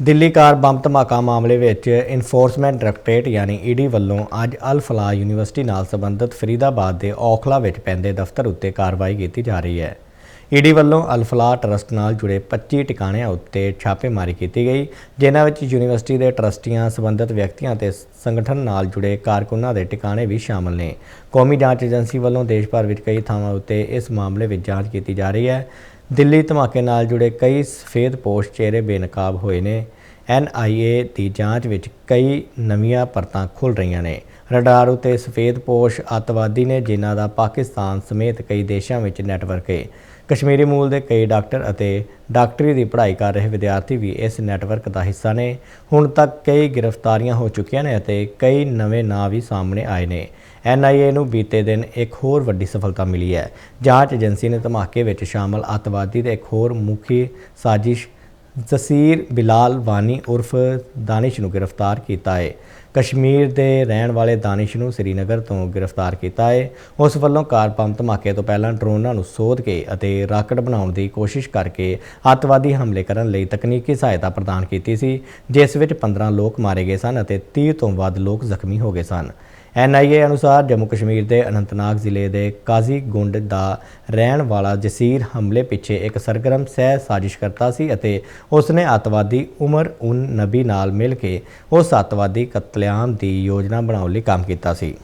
ਦਿੱਲੀ ਕਾਰ bomb ਧਮਾਕਾ ਮਾਮਲੇ ਵਿੱਚ ਇਨਫੋਰਸਮੈਂਟ ਡਾਇਰੈਕਟੋਰੇਟ ਯਾਨੀ ਈਡੀ ਵੱਲੋਂ ਅੱਜ ਅਲ ਫਲਾਹ ਯੂਨੀਵਰਸਿਟੀ ਨਾਲ ਸੰਬੰਧਿਤ ਫਰੀਦਾਬਾਦ ਦੇ ਔਖਲਾ ਵਿੱਚ ਪੈਂਦੇ ਦਫ਼ਤਰ ਉੱਤੇ ਕਾਰਵਾਈ ਕੀਤੀ ਜਾ ਰਹੀ ਹੈ। ਈਡੀ ਵੱਲੋਂ ਅਲ ਫਲਾਹ ਟਰਸਟ ਨਾਲ ਜੁੜੇ 25 ਟਿਕਾਣਿਆਂ ਉੱਤੇ ਛਾਪੇਮਾਰੀ ਕੀਤੀ ਗਈ, ਜਿਨ੍ਹਾਂ ਵਿੱਚ ਯੂਨੀਵਰਸਿਟੀ ਦੇ ਟਰਸਟੀਆਂ, ਸੰਬੰਧਿਤ ਵਿਅਕਤੀਆਂ ਤੇ ਸੰਗਠਨ ਨਾਲ ਜੁੜੇ ਕਾਰਕੁਨਾਂ ਦੇ ਟਿਕਾਣੇ ਵੀ ਸ਼ਾਮਲ ਨੇ। ਕੌਮੀ ਜਾਂਚ ਏਜੰਸੀ ਵੱਲੋਂ ਦੇਸ਼ ਭਰ ਵਿੱਚ ਕਈ ਥਾਵਾਂ ਉੱਤੇ ਇਸ ਮਾਮਲੇ ਵਿੱਚ ਜਾਂਚ ਕੀਤੀ ਜਾ ਰਹੀ ਹੈ। ਦਿੱਲੀ ਧਮਾਕੇ ਨਾਲ ਜੁੜੇ ਕਈ ਸਫੇਦ-ਪੋਸ਼ ਚਿਹਰੇ ਬੇਨਕਾਬ ਹੋਏ ਨੇ। ਐਨਆਈਏ ਦੀ ਜਾਂਚ ਵਿੱਚ ਕਈ ਨਵੀਆਂ ਪਰਤਾਂ ਖੁੱਲ ਰਹੀਆਂ ਨੇ। ਰਡਾਰ ਉਤੇ ਸਫੇਦ-ਪੋਸ਼ ਅੱਤਵਾਦੀ ਨੇ ਜਿਨ੍ਹਾਂ ਦਾ ਪਾਕਿਸਤਾਨ ਸਮੇਤ ਕਈ ਦੇਸ਼ਾਂ ਵਿੱਚ ਨੈਟਵਰਕ ਹੈ ਕਸ਼ਮੀਰੀ ਮੂਲ ਦੇ ਕਈ ਡਾਕਟਰ ਅਤੇ ਡਾਕਟਰੀ ਦੀ ਪੜ੍ਹਾਈ ਕਰ ਰਹੇ ਵਿਦਿਆਰਥੀ ਵੀ ਇਸ ਨੈਟਵਰਕ ਦਾ ਹਿੱਸਾ ਨੇ। ਹੁਣ ਤੱਕ ਕਈ ਗ੍ਰਿਫਤਾਰੀਆਂ ਹੋ ਚੁੱਕੀਆਂ ਨੇ ਅਤੇ ਕਈ ਨਵੇਂ ਨਾਂ ਵੀ ਸਾਹਮਣੇ ਆਏ ਨੇ। ਐਨਆਈਏ ਨੂੰ ਬੀਤੇ ਦਿਨ ਇੱਕ ਹੋਰ ਵੱਡੀ ਸਫਲਤਾ ਮਿਲੀ ਹੈ। ਜਾਂਚ ਏਜੰਸੀ ਨੇ ਧਮਾਕੇ ਵਿੱਚ ਸ਼ਾਮਲ ਅੱਤਵਾਦੀ ਦੇ ਇੱਕ ਹੋਰ ਮੁਖੀ ਸਾਜ਼ਿਸ਼ ਜਸੀਰ ਬਿਲਾਲ ਵਾਨੀ ਉਰਫ ਦਾਨਿਸ਼ ਨੂੰ ਗ੍ਰਿਫਤਾਰ ਕੀਤਾ ਹੈ। ਕਸ਼ਮੀਰ ਦੇ ਰਹਿਣ ਵਾਲੇ ਦਾਨਿਸ਼ ਨੂੰ ਸ੍ਰੀਨਗਰ ਤੋਂ ਗ੍ਰਿਫਤਾਰ ਕੀਤਾ ਹੈ। ਉਸ ਵੱਲੋਂ ਕਾਰ ਬੰਬ ਧਮਾਕੇ ਤੋਂ ਪਹਿਲਾਂ ਡਰੋਨਾਂ ਨੂੰ ਸੋਧ ਕੇ ਅਤੇ ਰਾਕਟ ਬਣਾਉਣ ਦੀ ਕੋਸ਼ਿਸ਼ ਕਰਕੇ ਅੱਤਵਾਦੀ ਹਮਲੇ ਕਰਨ ਲਈ ਤਕਨੀਕੀ ਸਹਾਇਤਾ ਪ੍ਰਦਾਨ ਕੀਤੀ ਸੀ, ਜਿਸ ਵਿੱਚ 15 ਲੋਕ ਮਾਰੇ ਗਏ ਸਨ ਅਤੇ 30 ਤੋਂ ਵੱਧ ਲੋਕ ਜ਼ਖਮੀ ਹੋ ਗਏ ਸਨ। ਐਨਆਈਏ ਅਨੁਸਾਰ ਜੰਮੂ ਕਸ਼ਮੀਰ ਦੇ ਅਨੰਤਨਾਗ ਜ਼ਿਲ੍ਹੇ ਦੇ ਕਾਜ਼ੀਗੁੰਡ ਦਾ ਰਹਿਣ ਵਾਲਾ ਜਸੀਰ ਹਮਲੇ ਪਿੱਛੇ ਇੱਕ ਸਰਗਰਮ ਸਹਿ ਸਾਜ਼ਿਸ਼ ਕਰਤਾ ਸੀ ਅਤੇ ਉਸ ਨੇ ਅੱਤਵਾਦੀ ਉਮਰ ਉਨ ਨਬੀ ਨਾਲ ਮਿਲ ਕੇ ਉਸ ਅੱਤਵਾਦੀ ਕਤਲੇਆਮ ਦੀ ਯੋਜਨਾ ਬਣਾਉਣ ਲਈ ਕੰਮ ਕੀਤਾ ਸੀ।